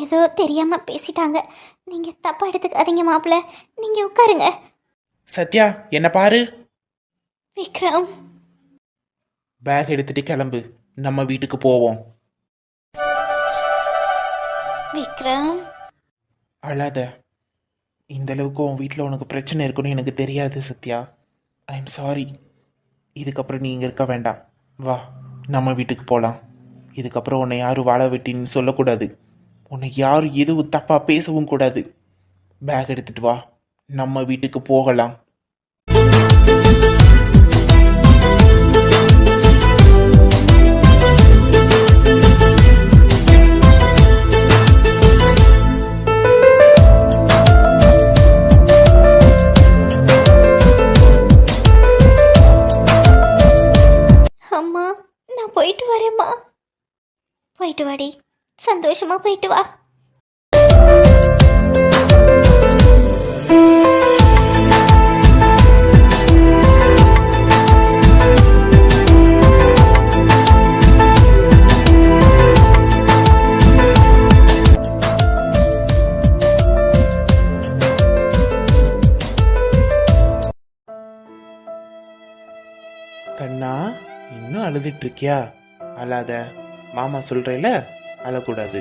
ஏதோ தெரியாம பேசிட்டாங்க. நீங்க தப்பா எடுத்துக்காதீங்க மாப்பிள்ள. நீங்க உட்காருங்க. சத்யா என்ன பாரு? விக்ரம். பேக் எடுத்துட்டு கிளம்பு. நம்ம வீட்டுக்கு போவோம். விக்ரம். அழாத. இந்த அளவுக்கு உன் வீட்டில் உனக்கு பிரச்சனை இருக்குன்னு எனக்கு தெரியாது சத்யா. ஐ எம் சாரி இதுக்கப்புறம் நீ இங்கே இருக்க வேண்டாம். வா நம்ம வீட்டுக்கு போகலாம் இதுக்கப்புறம் உன்னை யாரும் வாழ வெட்டின்னு சொல்லக்கூடாது. உன்னை யாரும் எதுவும் தப்பாக பேசவும் கூடாது. பேக் எடுத்துட்டு வா. நம்ம வீட்டுக்கு போகலாம். நான் போயிட்டு வரேம்மா. போயிட்டு வாடி. சந்தோஷமா போயிட்டு வா. கண்ணா இன்னும் அழுதுட்டு இருக்கியா? அழாத. மாமா சொல்றேல அழக்கூடாது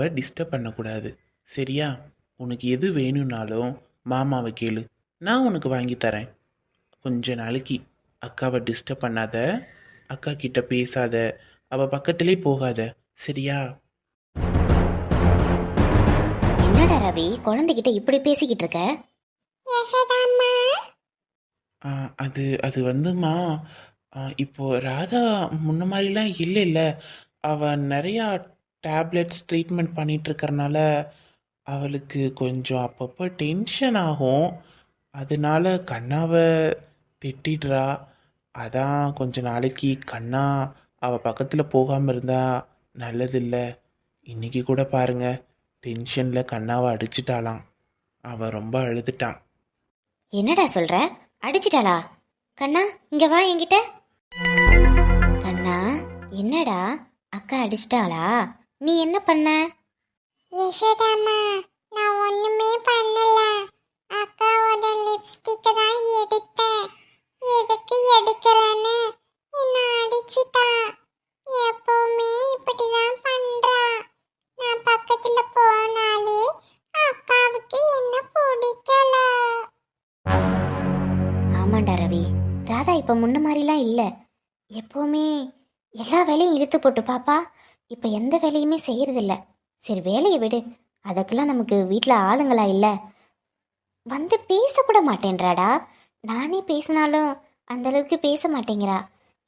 அக்காவை டிஸ்டர்ப் பண்ணக்கூடாது. சரியா? உனக்கு எது வேணும்னாலும் மாமாவை கேளு. நான் உனக்கு வாங்கி தரேன். கொஞ்ச நாளைக்கு அக்காவை டிஸ்டர்ப் பண்ணாத. அக்கா கிட்ட பேசாத. அவ பக்கத்திலே போகாத. சரியா? என்னடா ரவி குழந்தைகிட்ட இப்படி பேசிக்கிட்டு இருக்க? ஆ, அது அது வந்துமா இப்போ ராதா முன்ன மாதிரிலாம் இல்லை இல்லை அவ நிறையா டேப்லெட்ஸ் ட்ரீட்மெண்ட் பண்ணிட்டு இருக்கறனால அவளுக்கு கொஞ்சம் அப்பப்போ டென்ஷன் ஆகும். அதனால கண்ணாவை திட்டிடுறா. அதான் கொஞ்ச நாளைக்கு கண்ணா அவள் பக்கத்தில் போகாமல் இருந்தா நல்லதில்லை. இன்னைக்கு கூட பாருங்க டென்ஷனில் கண்ணாவை அடிச்சிட்டாளாம். அவள் ரொம்ப அழுதுட்டான் என்னடா சொல்கிற அடிச்சிட்டாளா? கண்ணா இங்கே வா என்கிட்ட. கண்ணா என்னடா? அக்கா அடிச்சிட்டாளா? நீ என்ன பண்ண? யசோதாம்மா நான் ஒண்ணுமே பண்ணல. அக்காவோட லிப்ஸ்டிக் தான் எடுத்தேன். எதுக்கு எடுக்கிறேன்னு என்ன அடிச்சிட்டா. எப்பவுமே இப்படிதான் பண்றா. நான் பக்கத்துல போனாலே அக்காவுக்கு என்ன பிடிக்கல. ஆமாண்டா ரவி. ராதா இப்ப முன்ன மாதிரிலாம் இல்ல. எப்பவுமே எல்லா வேலையும் இழுத்து போட்டு பாப்பா. இப்போ எந்த வேலையுமே செய்கிறதில்ல சரி வேலையை விடு. அதுக்கெல்லாம் நமக்கு வீட்டில் ஆளுங்களா இல்லை. வந்து பேசக்கூட மாட்டேன்றாடா. நானே பேசினாலும் அந்தளவுக்கு பேச மாட்டேங்கிறா.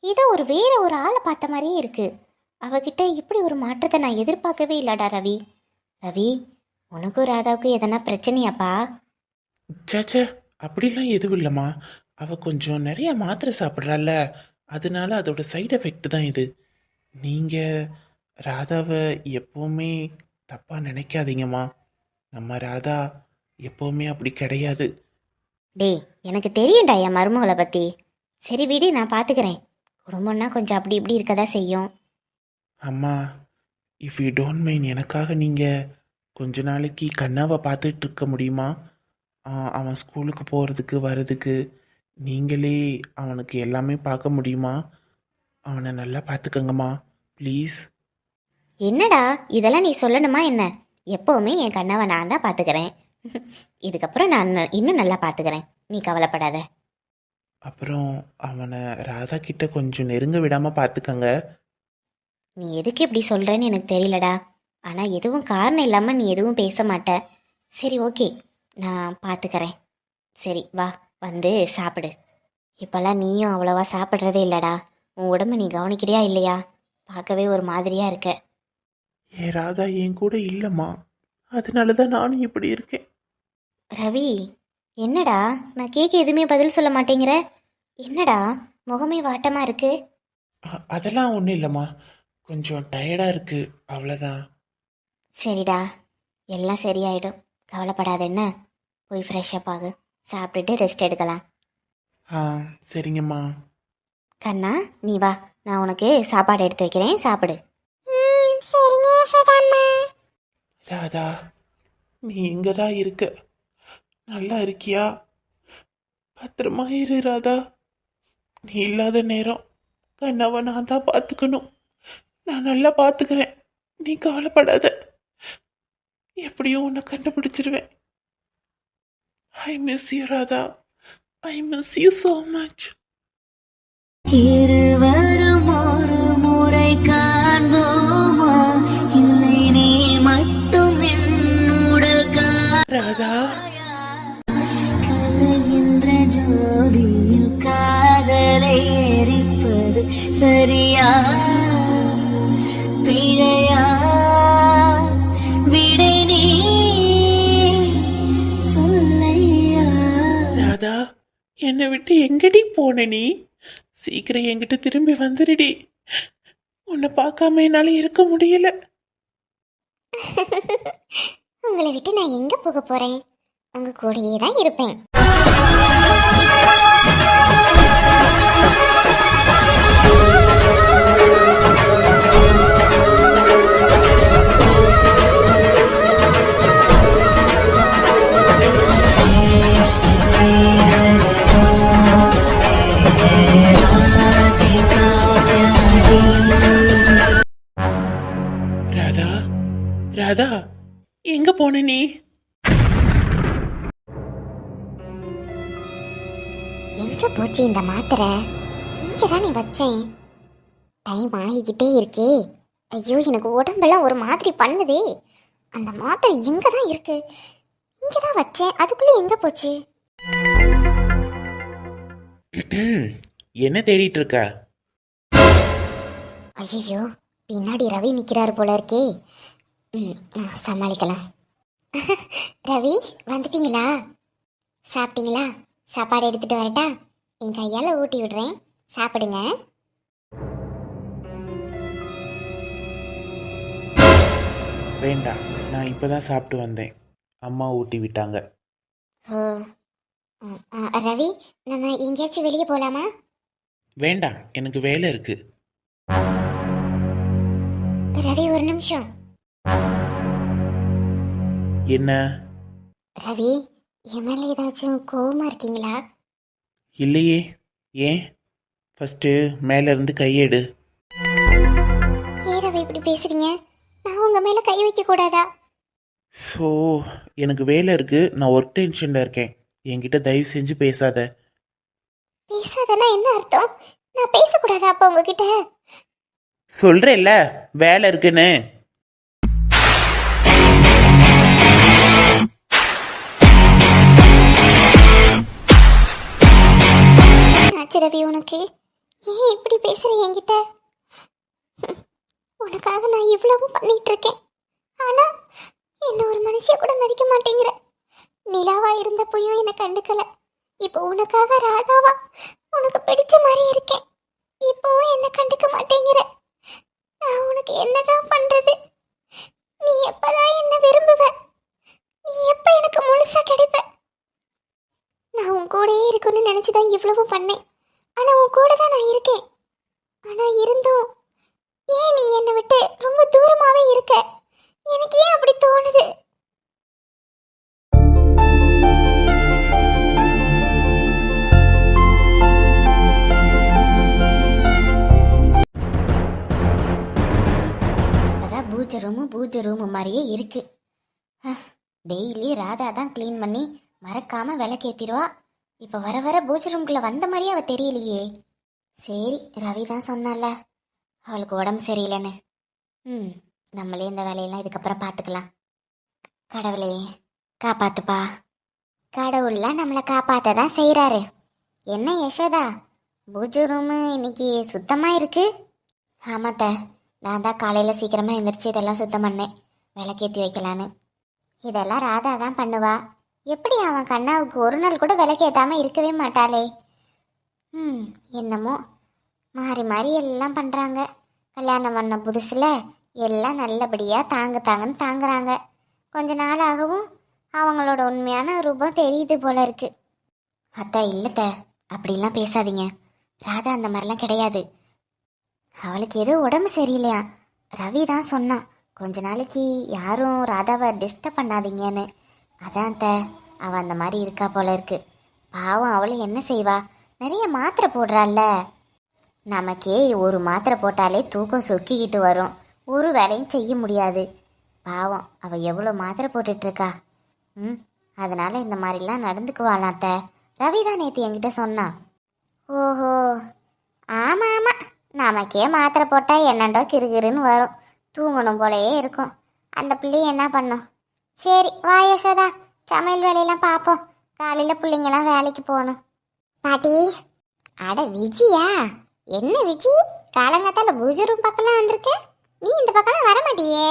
ஏதோ ஒரு வேற ஒரு ஆளை பார்த்த மாதிரியே இருக்குது அவகிட்ட இப்படி ஒரு மாற்றத்தை நான் எதிர்பார்க்கவே இல்லடா ரவி. ரவி உனக்கும் ராதாவுக்கும் எதனா பிரச்சனையாப்பா? சேச்சே அப்படிலாம் எதுவும் இல்லைம்மா. அவள் கொஞ்சம் நிறைய மாத்திரை சாப்பிட்றால அதனால அதோட சைடு எஃபெக்ட் தான் இது. நீங்கள் ராதாவை எப்போவுமே தப்பாக நினைக்காதீங்கம்மா. நம்ம ராதா எப்போவுமே அப்படி கிடையாது. டேய் எனக்கு தெரியும்டா என் மருமகளை பற்றி சரி விடு நான் பார்த்துக்கிறேன் குடும்பம்னா கொஞ்சம் அப்படி இப்படி இருக்கதா செய்யும். அம்மா இஃப் யூ டோன்ட் மைண்ட் எனக்காக நீங்கள் கொஞ்ச நாளைக்கு கண்ணாவை பார்த்துட்டு இருக்க முடியுமா? அவன் ஸ்கூலுக்கு போகிறதுக்கு வர்றதுக்கு. நீங்களே அவனுக்கு எல்லாமே பார்க்க முடியுமா? அவனை நல்லா பார்த்துக்கங்கம்மா ப்ளீஸ். என்னடா இதெல்லாம் நீ சொல்லணுமா என்ன? எப்போவுமே என் கண்ணாவை நான் தான் பார்த்துக்கிறேன் இதுக்கப்புறம் நான் இன்னும் நல்லா பார்த்துக்கிறேன் நீ கவலைப்படாத. அப்புறம் அவனை ராதா கிட்ட கொஞ்சம் நெருங்க விடாமல் பார்த்துக்கங்க நீ எதுக்கு இப்படி சொல்கிறேன்னு எனக்கு தெரியலடா. ஆனால் எதுவும் காரணம் இல்லாமல் நீ எதுவும் பேச மாட்ட. சரி ஓகே. நான் பார்த்துக்கறேன் சரி வா. வந்து சாப்பிடு. இப்போல்லாம் நீயும் அவ்வளோவா சாப்பிட்றதே இல்லடா. உன் உடம்பை நீ கவனிக்கிறியா இல்லையா? பார்க்கவே ஒரு மாதிரியா இருக்க. ஏ ராதா என் கூட இல்லைம்மா. அதனால தான் நானும் இப்படி இருக்கேன். ரவி என்னடா? நான் கேட்க எதுவுமே பதில் சொல்ல மாட்டேங்கிற. என்னடா? முகமே வாட்டமா இருக்கு? அ- அதெல்லாம் ஒன்றும் இல்லைம்மா. கொஞ்சம் டயர்டாக இருக்கு. அவ்வளோதான் சரிடா. எல்லாம் சரியாயிடும். கவலைப்படாத என்ன? போய் ஃப்ரெஷ்அப் ஆகு சாப்பிட்டுட்டு ரெஸ்ட் எடுக்கலாம். ஆ சரிங்கம்மா. கண்ணா நீ வா. நான் உனக்கு சாப்பாடு எடுத்து வைக்கிறேன். சாப்பிடு. யசோதாம்மா ராதா நீ இங்கே தான் இருக்க. நல்லா இருக்கியா? பத்திரமா இரு ராதா. நீ இல்லாத நேரம் கண்ணாவை நான் தான் பார்த்துக்கணும். நான் நல்லா பார்த்துக்கிறேன். நீ கவலைப்படாத. எப்படியும் உன்னை கண்டுபிடிச்சிருவேன். I miss you Radha. I miss you so much இருவரும் சீக்கிரம் என்கிட்ட திரும்பி வந்துடுடி உன்னை பார்க்காம என்னால இருக்க முடியல. உங்களை விட்டு நான் எங்க போக போறேன்? உங்க கூடயே தான் இருப்பேன். இந்த மாத்திரை இங்க தானே வச்சேன். டைம் ஆகிக்கிட்டே இருக்கே. ஐயோ எனக்கு உடம்பெல்லாம் ஒரு மாதிரி பண்ணுதே. அந்த மாத்திரை எங்க தான் இருக்கு. இங்க தான் வச்சேன். அதுக்குள்ள எங்க போச்சு? என்ன தேடிட்டு இருக்க? ஐயோ பின்னாடி ரவி நிக்கிறாரு போல இருக்கே. சமாளிக்கலாம் ரவி வந்துட்டீங்களா? சாப்பிட்டீங்களா? சாப்பாடு எடுத்துட்டு வரட்டா? என் கையால ஊட்டி விடுறேன். சாப்பிடுங்க. வேண்டாம் நான் இப்பதான் சாப்பிட்டு வந்தேன். அம்மா ஊட்டி விட்டாங்க. ஓ ஆ, ரவி நம்ம எங்கேயாச்சும் வெளியே போலாமா? வேண்டாம் எனக்கு வேலை இருக்கு. ரவி ஒரு நிமிஷம். என்ன? ரவி என் மேல ஏதாச்சும் கோவமா இருக்கீங்களா? இல்லையே. ஏன்? ஃபஸ்ட்டு மேலேருந்து கையெடு. ஏன் ரவி இப்படி பேசுறீங்க? நான் உங்க மேல கை வைக்க கூடாதா? ஸோ எனக்கு வேலை இருக்கு. நான் ஒர்க் டென்ஷனில் இருக்கேன். என்கிட்ட தயவு செஞ்சு பேசாத. பேசாதனா என்ன அர்த்தம்? நான் பேசக்கூடாதா அப்ப உங்ககிட்ட? சொல்கிறேல்ல வேலை இருக்குன்னு. ஆச்சு ரவி உனக்கு? ஏன் இப்படி பேசுற என்கிட்ட? உனக்காக நான் இவ்வளவும் பண்ணிட்டு இருக்கேன் ஆனா என்ன ஒரு மனுஷிய கூட மதிக்க மாட்டேங்கிற. நிலாவா இருந்தப்போயும் என்னை கண்டுக்கல. இப்போ உனக்காக ராதாவா உனக்கு பிடிச்ச மாதிரி இருக்கேன். இப்போவும் என்ன கண்டுக்க மாட்டேங்கிற. நான் உனக்கு என்னதான் பண்றது? நீ எப்பதான் என்ன விரும்புவ? நீ எப்ப எனக்கு முழுசா கிடைப்ப? நான் உன் கூடயே இருக்கணும்னு நினைச்சுதான் இவ்வளவும் பண்ணேன். ஆனா உன் கூட தான் நான் இருக்கேன். ஆனா இருந்தும் ஏன் நீ என்னை விட்டு ரொம்ப தூரமாவே இருக்க? எனக்கு ஏன் அப்படி தோணுது? அதான் பூஜை ரூமு பூஜை ரூமு மாதிரியே இருக்கு. டெய்லி ராதா தான் க்ளீன் பண்ணி மறக்காம விளக்கேத்திடுவா. இப்போ வர வர பூஜை ரூம்குள்ளே வந்த மாதிரியே அவள் தெரியலையே. சரி ரவி தான் சொன்னால அவளுக்கு உடம்பு சரியில்லைன்னு. ம் நம்மளே இந்த வேலையெல்லாம் இதுக்கப்புறம் பார்த்துக்கலாம் கடவுளே காப்பாத்துப்பா. கடவுள்லாம் நம்மளை காப்பாற்ற தான் செய்கிறாரு என்ன யசோதா பூஜை ரூமு இன்னைக்கு சுத்தமாக இருக்கு? ஆமாத்த நான் தான் காலையில் சீக்கிரமாக எந்திரிச்சு இதெல்லாம் சுத்தம் பண்ணேன். விளக்கேற்றி வைக்கலான்னு. இதெல்லாம் ராதா தான் பண்ணுவா. எப்படி அவன் கண்ணாவுக்கு ஒரு நாள் கூட விளக்கேத்தாம இருக்கவே மாட்டாளே? ம் என்னமோ. மாறி மாறி எல்லாம் பண்ணுறாங்க கல்யாணம் பண்ண புதுசில் எல்லாம் நல்லபடியாக தாங்க தாங்கன்னு தாங்குறாங்க. கொஞ்ச நாள் ஆகவும் அவங்களோட உண்மையான ரூபம் தெரியுது போல இருக்கு. அத்தா இல்லைத்த அப்படிலாம் பேசாதீங்க. ராதா அந்த மாதிரிலாம் கிடையாது. அவளுக்கு ஏதோ உடம்பு சரியில்லையா ரவி தான் சொன்னான். கொஞ்ச நாளைக்கு யாரும் ராதாவை டிஸ்டர்ப் பண்ணாதீங்கன்னு. அதான் த அவள் அந்த மாதிரி இருக்கா போல இருக்கு. பாவம் அவளை என்ன செய்வா? நிறைய மாத்திரை போடுறாள்ல. நமக்கே ஒரு மாத்திரை போட்டாலே தூக்கம் சொக்கிக்கிட்டு வரும். ஒரு வேலையும் செய்ய முடியாது. பாவம் அவள் எவ்வளோ மாத்திரை போட்டுட்ருக்கா? ம் அதனால இந்த மாதிரிலாம் நடந்துக்குவாளாம் அத்தை. ரவி தான் நேற்று என்கிட்ட சொன்னான் ஓஹோ ஆமாம் ஆமாம் நமக்கே மாத்திரை போட்டால் என்னண்டோ கிருகிருன்னு வரும். தூங்கணும் போலயே இருக்கும். அந்த பிள்ளைய என்ன பண்ணும்? சரி வா யசோதா. சமையல் வேலையெல்லாம் பார்ப்போம் காலையில் பிள்ளைங்களாம் வேலைக்கு போகணும். பாட்டி அட விஜியா? என்ன விஜி? காலங்காத்தால பூஜை ரூம் பக்கம்லாம் வந்திருக்க? நீ இந்த பக்கம்லாம் வர மாட்டியே?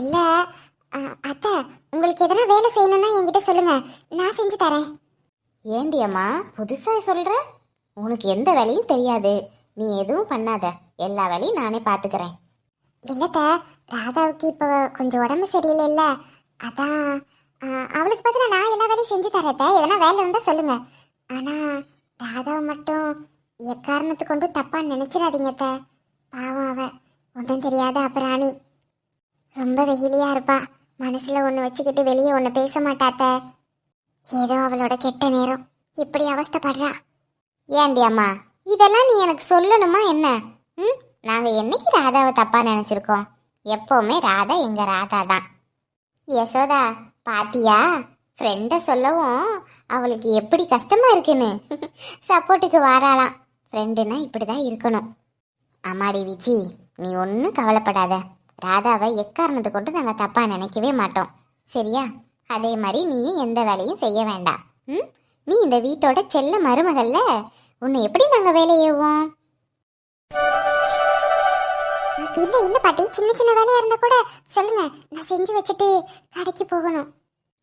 இல்லை. அத்தை உங்களுக்கு எதனா வேலை செய்யணும்னா என்கிட்ட சொல்லுங்க. நான் செஞ்சு தரேன். ஏண்டி அம்மா புதுசாக சொல்கிற உனக்கு எந்த வேலையும் தெரியாது. நீ எதுவும் பண்ணாத. எல்லா வேலையும் நானே பார்த்துக்கிறேன் இல்லத்த ராதாவுக்கு இப்போ கொஞ்சம் உடம்பு சரியில்லைல்ல. அதான் அவளுக்கு பதிலாக நான் எல்லா வேலையும் செஞ்சு தரத்த எதனா வேலை இருந்தால் சொல்லுங்க. ஆனால் ராதாவை மட்டும் எக்காரணத்து கொண்டு தப்பாக நினச்சிடாதீங்கத்த பாவம் அவ. ஒன்றும் தெரியாத அப்புறாணி ரொம்ப வெயிலியா இருப்பா. மனசில் ஒன்று வச்சுக்கிட்டு வெளியே ஒன்று பேச மாட்டாத்த ஏதோ அவளோட கெட்ட நேரம். இப்படி அவஸ்தப்படுறா. ஏண்டி அம்மா இதெல்லாம் நீ எனக்கு சொல்லணுமா என்ன? ம்? நாங்கள் என்னைக்கு ராதாவை தப்பாக நினச்சிருக்கோம்? எப்போவுமே ராதா எங்கள் ராதா தான். யசோதா பாத்தியா? ஃப்ரெண்டை சொல்லவும் அவளுக்கு எப்படி கஷ்டமாக இருக்குன்னு. சப்போர்ட்டுக்கு வாராளாம். ஃப்ரெண்டுனா இப்படி தான் இருக்கணும். அம்மாடி விஜி நீ ஒன்றும் கவலைப்படாத. ராதாவை எக்காரணத்தை கொண்டு நாங்கள் தப்பாக நினைக்கவே மாட்டோம். சரியா? அதே மாதிரி நீயும் எந்த வேலையும் செய்ய வேண்டாம். ம்? நீ இந்த வீட்டோட செல்ல மருமகள்ல உன்னை எப்படி நாங்கள் வேலை ஏவோம் இல்ல இல்ல பாட்டி? சின்ன சின்ன வேலையா இருந்தா கூட சொல்லுங்க. நான் செஞ்சு வச்சுட்டு கடைக்கு போகணும்.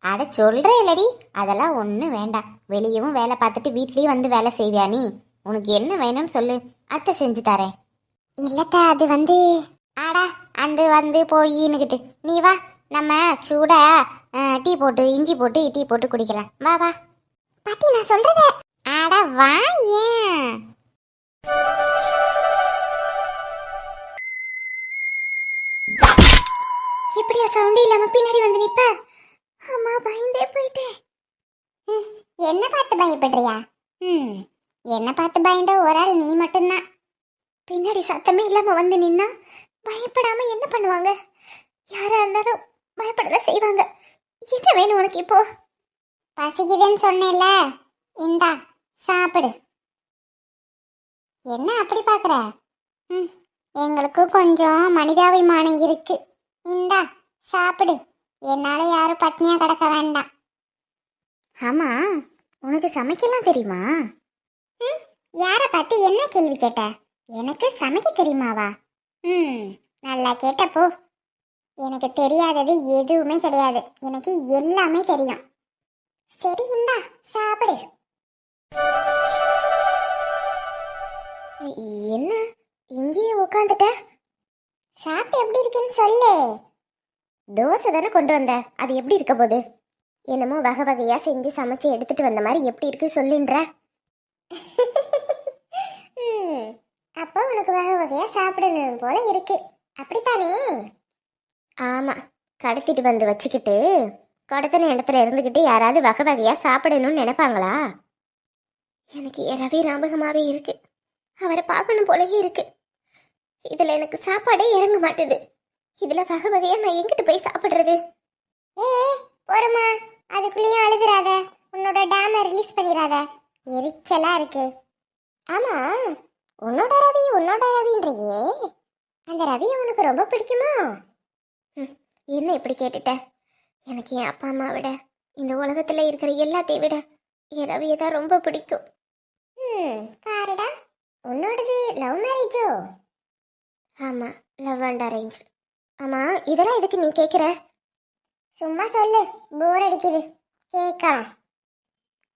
அட சொல்கிறே இல்லடி அதெல்லாம் ஒன்றும் வேண்டாம். வெளியவும் வேலை பார்த்துட்டு வீட்லேயும் வந்து வேலை செய்வியா நீ? உனக்கு என்ன வேணும்னு சொல்லு. அத்தை செஞ்சு தரேன். இல்லத்த அது வந்து ஆடா அந்த வந்து போயின்னுக்கிட்டு நீ வா நம்ம சூடா டீ போட்டு இஞ்சி போட்டு டீ போட்டு குடிக்கலாம். வா வா. பாட்டி நான் சொல்றத ஆட வா ஏன் இப்படியா சவுண்டே இல்லாம பின்னாடி வந்து நிப்ப? அம்மா பயந்தே போயிட்டேன். ம், என்ன பார்த்து பயப்படுறியா? ம் என்ன பார்த்து பயந்த? ஒரு ஆள் நீ மட்டும்தான். பின்னாடி சத்தமே இல்லாம வந்து நின்னா பயப்படாம என்ன பண்ணுவாங்க? யாரா இருந்தாலும் பயப்படதான் செய்வாங்க. என்ன வேணும் உனக்கு இப்போ? பசிக்குதுன்னு சொன்னேன்ல இந்தா சாப்பிடு. என்ன அப்படி பார்க்குற? ம் எங்களுக்கும் கொஞ்சம் மனிதாபிமானம் இருக்குது இந்தா சாப்பிடு. என்னால யாரும் பட்னியா கிடக்க வேண்டாம். ஆமா உனக்கு சமைக்கலாம் தெரியுமா? யார பார்த்து என்ன கேள்வி கேட்ட? எனக்கு சமைக்க தெரியுமாவா? ம் நல்லா கேட்டப்போ எனக்கு தெரியாதது எதுவுமே கிடையாது. எனக்கு எல்லாமே தெரியும். சரி இந்தா சாப்பிடு. என்ன? இங்கேயே உட்காந்துட்ட சாப்பிட்டு எப்படி இருக்குன்னு சொல்லு. தோசை தானே கொண்டு வந்த. அது எப்படி இருக்க போகுது? என்னமோ வகை வகையாக செஞ்சு சமைச்சு எடுத்துட்டு வந்த மாதிரி எப்படி இருக்கு சொல்லுன்ற. அப்போ உனக்கு வகை வகையாக சாப்பிடணும் போல இருக்கு. அப்படித்தானே? ஆமாம் கடத்திட்டு வந்து வச்சுக்கிட்டு கடத்தின இடத்துல இருந்துக்கிட்டு யாராவது வகை வகையாக சாப்பிடணும்னு நினைப்பாங்களா? எனக்கு இரவே ஞாபகமாகவே இருக்கு. அவரை பார்க்கணும் போலவே இருக்குது இதுல எனக்கு சாப்பாடே இறங்க மாட்டுது. இதுல வகை வகையா நான் எங்கிட்டு போய் சாப்பிடுறது? ஏ போறமா அதுக்குள்ளேயும் அழுதுறாத உன்னோட டேமை ரிலீஸ் பண்ணிடாத எரிச்சலா இருக்கு. ஆமா. உன்னோட ரவி உன்னோட ரவின்றியே. அந்த ரவி உனக்கு ரொம்ப பிடிக்குமா? என்ன இப்படி கேட்டுட்ட? எனக்கு என் அப்பா அம்மா விட இந்த உலகத்தில் இருக்கிற எல்லாத்தையும் விட என் ரவியை தான் ரொம்ப பிடிக்கும். ம் பாருடா. உன்னோடது லவ் மேரேஜோ? ஆமாம் லவ் அண்ட் அரேஞ்ச் ஆமாம் இதெல்லாம் எதுக்கு நீ கேட்குற சும்மா சொல்லு போர் அடிக்குது. கேட்கலாம்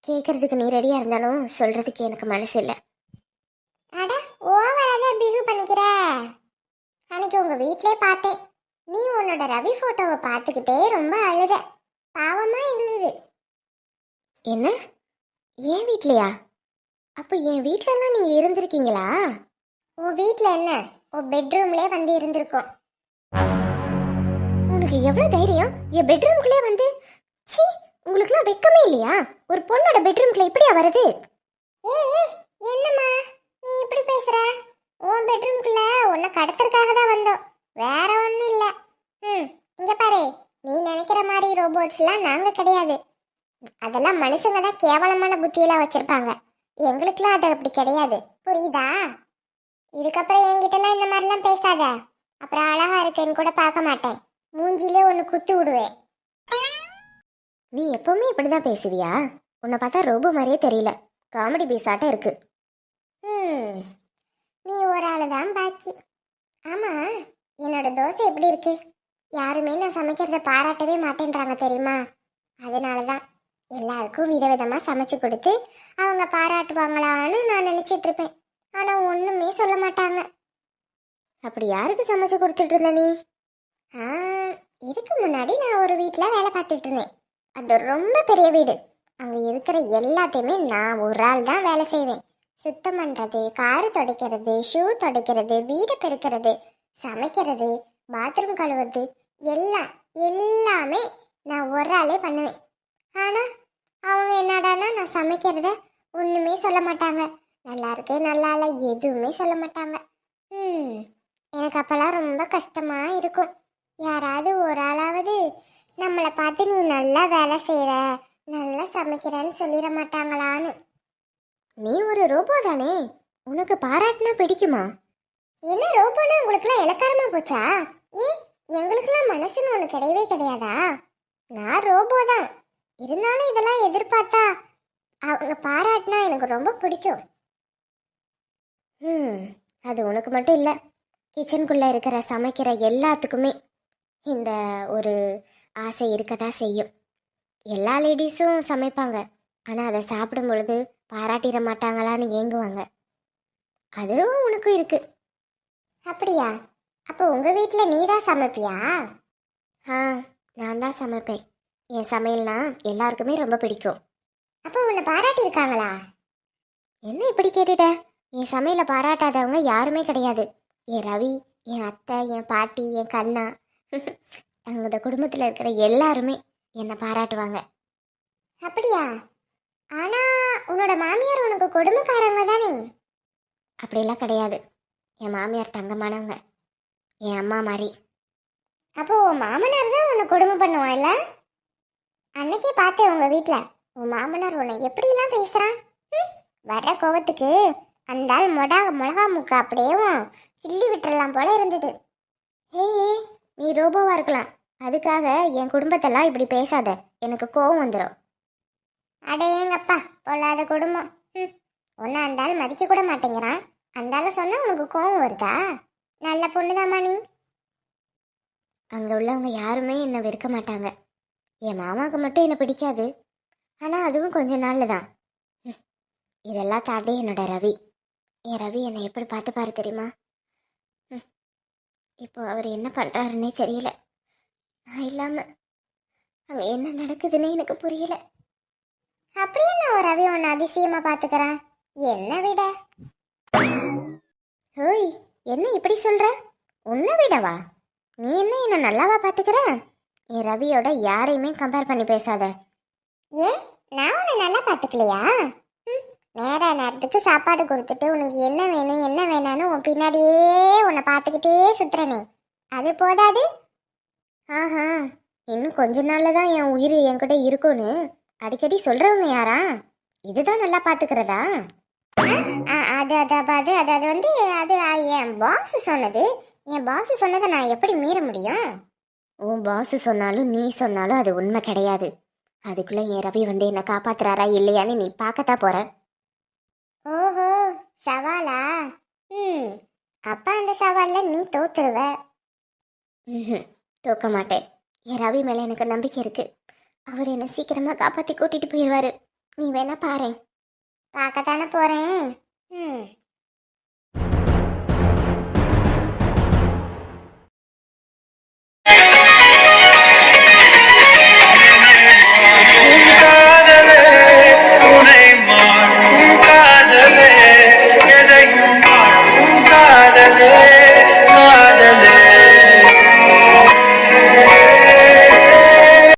கேட்கறதுக்கு நீ ரெடியாக இருந்தாலும் சொல்கிறதுக்கு எனக்கு மனசு இல்லை. அட ஓவராக பிஹேவ் பண்ணிக்கிற. அன்னைக்கு உங்கள் வீட்டிலே பார்த்தேன். நீ உன்னோட ரவி ஃபோட்டோவை பார்த்துக்கிட்டே ரொம்ப அழுத. பாவமாக இருந்தது. என்ன? என் வீட்லையா? அப்போ என் வீட்டிலலாம் நீங்கள் இருந்திருக்கீங்களா? உன் வீட்டில் என்ன? உன் பெட்ரூம்லே வந்து இருந்திருக்கோம். உனக்கு எவ்வளோ தைரியம்? என் பெட்ரூம்குள்ளே வந்து சீ உங்களுக்குலாம் வெக்கமே இல்லையா? ஒரு பொண்ணோட பெட்ரூம்குள்ள இப்படியா வருது ஏய் என்னம்மா? நீ இப்படி பேசுற? உன் பெட்ரூம்குள்ள உன்னை கடத்துறதுக்காக தான் வந்தோம். வேற ஒன்றும் இல்லை. ம் இங்க பாரு. நீ நினைக்கிற மாதிரி ரோபோட்ஸ்லாம் நாங்கள் கிடையாது. அதெல்லாம் மனுஷங்க தான் கேவலமான புத்தியெல்லாம் வச்சிருப்பாங்க. எங்களுக்குலாம் அது அப்படி கிடையாது. புரியுதா? இதுக்கப்புறம் என்கிட்டலாம் இந்த மாதிரிலாம் பேசாத. அப்புறம் அழகா இருக்கேன்னு கூட பார்க்க மாட்டேன். மூஞ்சிலே ஒன்று குத்தி விடுவேன் நீ எப்பவுமே இப்படிதான் பேசுவியா? உன்னை பார்த்தா ரொம்ப மாதிரியே தெரியல. காமெடி பீஸாட்டம் இருக்கு. ம் நீ ஒரு ஆள் தான் பாக்கி. ஆமா என்னோட தோசை எப்படி இருக்கு? யாருமே நான் சமைக்கிறத பாராட்டவே மாட்டேன்றாங்க தெரியுமா? அதனால தான் எல்லாருக்கும் விதவிதமாக சமைச்சு கொடுத்து அவங்க பாராட்டுவாங்களான்னு நான் நினச்சிட்ருப்பேன் ஆனால் ஒன்றுமே சொல்ல மாட்டாங்க. அப்படி யாருக்கு சமைச்சு கொடுத்துட்டு இருந்த நீ? இதுக்கு முன்னாடி நான் ஒரு வீட்டில் வேலை பார்த்துட்டு இருந்தேன். அது ரொம்ப பெரிய வீடு. அங்கே இருக்கிற எல்லாத்தையுமே நான் ஒரு ஆள் தான் வேலை செய்வேன். சுத்தம் பண்ணுறது காரு துடைக்கிறது ஷூ துடைக்கிறது வீடு பெருக்கிறது சமைக்கிறது பாத்ரூம் கழுவுறது எல்லாம் எல்லாமே நான் ஒரு ஆளே பண்ணுவேன். ஆனால் அவங்க என்னடான்னா நான் சமைக்கிறத ஒன்றுமே சொல்ல மாட்டாங்க. நல்லா இருக்கு நல்லா இல்லை எதுவுமே சொல்ல மாட்டாங்க. ம் எனக்கு அப்போல்லாம் ரொம்ப கஷ்டமாக இருக்கும். யாராவது ஒரு ஆளாவது நம்மளை பார்த்து நீ நல்லா வேலை செய்கிற நல்லா சமைக்கிறேன்னு சொல்லிட மாட்டாங்களான்னு. நீ ஒரு ரோபோ தானே? உனக்கு பாராட்டினா பிடிக்குமா? என்ன ரோபோனா உங்களுக்குலாம் இலக்காரமா போச்சா? ஏ எங்களுக்கெல்லாம் மனசுன்னு ஒன்று கிடையவே கிடையாதா? நான் ரோபோ தான். இருந்தாலும் இதெல்லாம் எதிர்பார்த்தா அவங்க பாராட்டினா எனக்கு ரொம்ப பிடிக்கும். ம் அது உனக்கு மட்டும் இல்லை. கிச்சனுக்குள்ளே இருக்கிற சமைக்கிற எல்லாத்துக்குமே இந்த ஒரு ஆசை இருக்க தான் செய்யும். எல்லா லேடிஸும் சமைப்பாங்க. ஆனால் அதை சாப்பிடும் பொழுது பாராட்டிட மாட்டாங்களான்னு ஏங்குவாங்க. அதுவும் உனக்கும் இருக்கு. அப்படியா? அப்போ உங்கள் வீட்டில் நீ தான் சமைப்பியா? ஆ நான் தான் சமைப்பேன். என் சமையல்னா எல்லாருக்குமே ரொம்ப பிடிக்கும். அப்போ உன்னை பாராட்டியிருக்காங்களா? என்ன இப்படி கேட்டுட்ட? என் சமையலை பாராட்டாதவங்க யாருமே கிடையாது. என் ரவி என் அத்தை என் பாட்டி என் கண்ணா அவங்களோட குடும்பத்தில் இருக்கிற எல்லாருமே என்னை பாராட்டுவாங்க. அப்படியா? ஆனா உன்னோட மாமியார் உனக்கு கொடுமைக்காரங்க தானே? அப்படிலாம் கிடையாது. என் மாமியார் தங்கமானவங்க. என் அம்மா மாதிரி. அப்போ உன் மாமனார் தான் உன்னை கொடுமை பண்ணுவான் அன்னைக்கே பார்த்தேன் உங்கள் வீட்டில் உன் மாமனார் உன்னை எப்படிலாம் பேசுகிறான் வர்ற கோவத்துக்கு அந்த ஆள் மொடா மிளகா முக்கா அப்படியேவும் கிள்ளி விட்டுறலாம் போல இருந்தது. ஏய் நீ ரோபோவாக இருக்கலாம். அதுக்காக என் குடும்பத்தெல்லாம் இப்படி பேசாத. எனக்கு கோவம் வந்துடும் அடேங்கப்பா பொல்லாத குடும்பம். ம் ஒன்று அந்த ஆள் மதிக்க கூட மாட்டேங்கிறான். அந்த ஆள் உனக்கு கோவம் வருதா? நல்ல பொண்ணுதாம்மா நீ. அங்கே உள்ளவங்க யாருமே என்னை வெறுக்க மாட்டாங்க. என் மாமாவுக்கு மட்டும் என்னை பிடிக்காது. ஆனால் அதுவும் கொஞ்ச நாளில் தான். இதெல்லாம் தாண்டி என்னோட ரவி. என் ரவி என்னை எப்படி பார்த்து பாரு தெரியுமா? ம், இப்போ அவர் என்ன பண்ணுறாருன்னே தெரியல. நான் இல்லாமல் அங்கே என்ன நடக்குதுன்னு எனக்கு புரியல. அப்படியே நான் ரவி உன்னை அதிசயமாக பாத்துக்கிறேன் என்ன விட. ஓய் என்ன இப்படி சொல்கிற உன்னை விடவா? நீ என்ன என்னை நல்லாவா பார்த்துக்கிற? என் ரவியோட யாரையுமே கம்பேர் பண்ணி பேசாத. ஏன்? நான் உன்னை நல்லா பார்த்துக்கலையா? நேர நேரத்துக்கு சாப்பாடு கொடுத்துட்டு உனக்கு என்ன வேணும் என்ன வேணான்னு உன் பின்னாடியே உன்னை பார்த்துக்கிட்டே சுத்துறனே. அது போதாது? ஆஹா இன்னும் கொஞ்ச நாள்ல தான் என் உயிர் என்கிட்ட இருக்கும்னு அடிக்கடி சொல்றவங்க யாரா? இதுதான் நல்லா பாத்துக்கிறதா அது அது அது அது அது வந்து அது என் பாஸ் சொன்னது. என் பாஸ் சொன்னதை நான் எப்படி மீற முடியும்? உன் பாஸ் சொன்னாலும் நீ சொன்னாலும் அது உண்மை கிடையாது. அதுக்குள்ளே என் ரவி வந்து என்னை காப்பாத்துறாரா இல்லையான்னு நீ பார்க்கத்தான் போற. சவாலா? ம். அப்பா அந்த சவால்ல நீ தோத்துருவ. ம்ஹும், தூக்க மாட்டேன். என் ரவி மேலே எனக்கு நம்பிக்கை இருக்கு. அவர் என்னை சீக்கிரமா காப்பாற்றி கூட்டிட்டு போயிடுவாரு நீ வேணா பாரு பார்க்கத்தானே போறேன்? ம்.